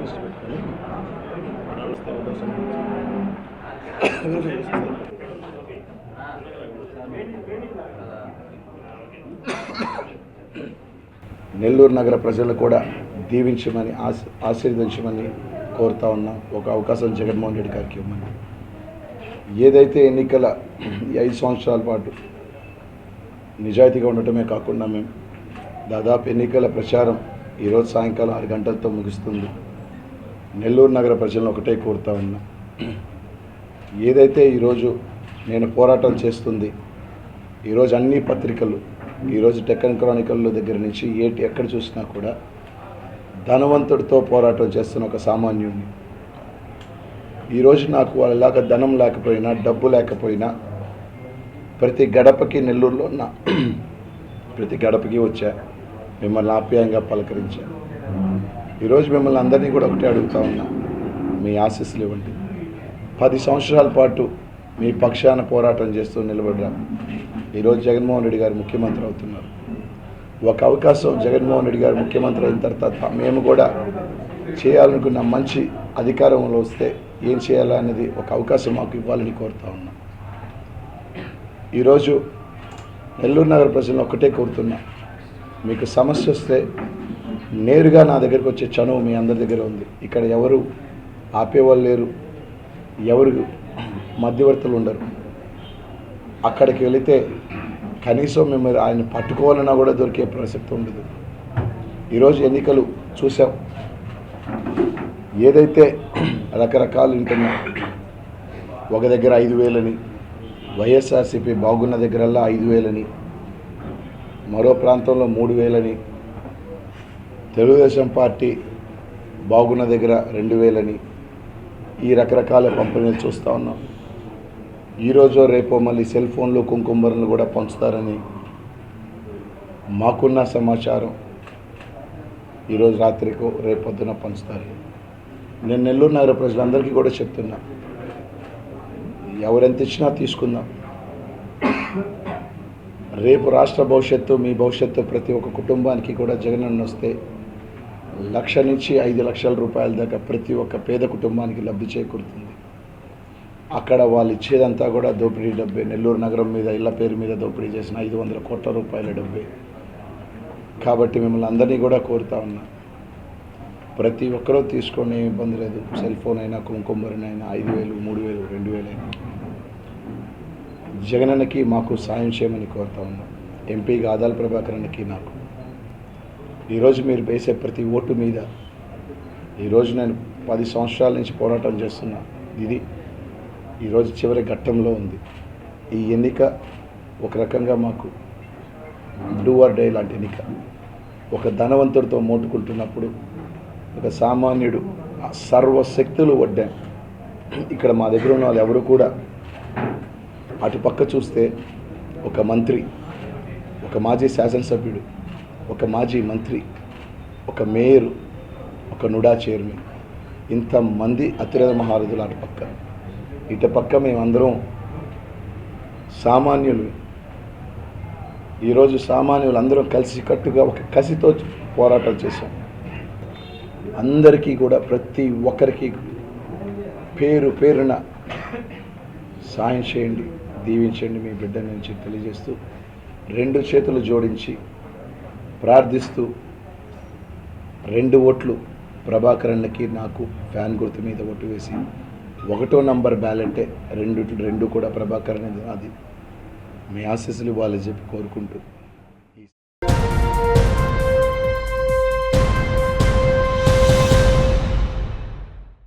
List పెట్టుకొని నెల్లూరు నగర ప్రజలు కూడా దీవించమని ఆశ ఆశీర్వదించమని కోరుతా ఉన్నాం. ఒక అవకాశం జగన్మోహన్ రెడ్డి గారికి ఇవ్వమని. ఏదైతే ఎన్నికల ఐదు సంవత్సరాల పాటు నిజాయితీగా ఉండటమే కాకుండా మేము దాదాపు ఎన్నికల ప్రచారం ఈరోజు సాయంకాలం ఆరు గంటలతో ముగుస్తుంది. నెల్లూరు నగర ప్రజలను ఒకటే కోరుతా ఉన్నా. ఏదైతే ఈరోజు నేను పోరాటం చేస్తుంది ఈరోజు అన్ని పత్రికలు ఈరోజు టెక్కన్ క్రానికల్ దగ్గర నుంచి ఏటి ఎక్కడ చూసినా కూడా ధనవంతుడితో పోరాటం చేస్తున్న ఒక సామాన్యుడిని ఈరోజు నాకు వాళ్ళలాగా ధనం లేకపోయినా డబ్బు లేకపోయినా ప్రతి గడపకి నెల్లూరులో నా ప్రతి గడపకి వచ్చా మిమ్మల్ని ఆప్యాయంగా పలకరించాను ఈరోజు మిమ్మల్ని అందరినీ కూడా ఒకటే అడుగుతా ఉన్నా. మీ ఆశీస్సులు ఇవ్వండి. పది సంవత్సరాల పాటు మీ పక్షాన పోరాటం చేస్తూ నిలబడ్డా ఈరోజు జగన్మోహన్ రెడ్డి గారు ముఖ్యమంత్రి అవుతున్నారు. ఒక అవకాశం జగన్మోహన్ రెడ్డి గారు ముఖ్యమంత్రి అయిన తర్వాత మేము కూడా చేయాలనుకున్న మంచి అధికారంలో వస్తే ఏం చేయాలా అనేది ఒక అవకాశం మాకు ఇవ్వాలని కోరుతా ఉన్నాం. ఈరోజు నెల్లూరు నగర ప్రజలను ఒక్కటే కోరుతున్నా. మీకు సమస్య వస్తే నేరుగా నా దగ్గరికి వచ్చే చనువు మీ అందరి దగ్గర ఉంది. ఇక్కడ ఎవరు ఆపేవాళ్ళు లేరు. ఎవరు మధ్యవర్తులు ఉండరు. అక్కడికి వెళితే కనీసం మేము ఆయన పట్టుకోవాలన్నా కూడా దొరికే ప్రసక్తి ఉండదు. ఈరోజు ఎన్నికలు చూసాం ఏదైతే రకరకాలు వింటున్నా ఒక దగ్గర ఐదు వేలని వైఎస్ఆర్సీపీ బాగున్న దగ్గరల్లా ఐదు వేలని మరో ప్రాంతంలో మూడు వేలని తెలుగుదేశం పార్టీ బాగున్న దగ్గర రెండు వేలని ఈ రకరకాల పంపిణీలు చూస్తూ ఉన్నాం. ఈరోజు రేపో మళ్ళీ సెల్ ఫోన్లు కుంకుమరలు కూడా పంచుతారని మాకున్న సమాచారం. ఈరోజు రాత్రికో రేపొద్దున పంచుతారు. నేను నెల్లూరు నగర ప్రజలందరికీ కూడా చెప్తున్నా. ఎవరెంత ఇచ్చినా తీసుకుందాం. రేపు రాష్ట్ర భవిష్యత్తు మీ భవిష్యత్తు ప్రతి ఒక్క కుటుంబానికి కూడా జగనన్న వస్తే లక్ష నుంచి ఐదు లక్షల రూపాయల దాకా ప్రతి ఒక్క పేద కుటుంబానికి లబ్ధి చేకూరుతుంది. అక్కడ వాళ్ళు ఇచ్చేదంతా కూడా దోపిడీ డబ్బే. నెల్లూరు నగరం మీద ఇళ్ళ పేరు మీద దోపిడీ చేసిన ఐదు వందల కోట్ల రూపాయల డబ్బే. కాబట్టి మిమ్మల్ని అందరినీ కూడా కోరుతా ఉన్నా. ప్రతి ఒక్కరూ తీసుకొని ఏం ఇబ్బంది లేదు. సెల్ ఫోన్ అయినా కుంకుమరినైనా ఐదు వేలు మూడు వేలు రెండు వేలు అయినా. జగనన్నకి మాకు సాయం చేయమని కోరుతా ఉన్నా. ఎంపీ ఆదాల ప్రభాకరన్కి నాకు. ఈరోజు మీరు వేసే ప్రతి ఓటు మీద ఈరోజు నేను పది సంవత్సరాల నుంచి పోరాటం చేస్తున్నా. ఇది ఈరోజు చివరి ఘట్టంలో ఉంది. ఈ ఎన్నిక ఒక రకంగా మాకు డూ ఆర్ డే లాంటి ఎన్నిక. ఒక ధనవంతుడితో మోటుకుంటున్నప్పుడు ఒక సామాన్యుడు సర్వశక్తులు వడ్డాం. ఇక్కడ మా దగ్గర ఉన్న వాళ్ళు ఎవరు కూడా అటు పక్క చూస్తే ఒక మంత్రి ఒక మాజీ శాసనసభ్యుడు ఒక మాజీ మంత్రి ఒక మేయరు ఒక నుడా చైర్మన్. ఇంతమంది అతిరథ మహారథులు అటు పక్క. ఇటు పక్క మేమందరం సామాన్యులు. ఈరోజు సామాన్యులు అందరం కలిసి కట్టుగా ఒక కసితో పోరాటం చేశాం. అందరికీ కూడా ప్రతి ఒక్కరికి పేరు పేరున సాయం చేయండి దీవించండి మీ బిడ్డ నుంచి తెలియజేస్తూ రెండు చేతులు జోడించి ప్రార్థిస్తూ రెండు ఓట్లు ప్రభాకరణ్కి నాకు ఫ్యాన్ గుర్తు మీద ఓటు వేసి ఒకటో నంబర్ బ్యాలెంటే రెండు రెండు కూడా ప్రభాకరణ అది మీ ఆశీస్సులు ఇవ్వాలని చెప్పి కోరుకుంటూ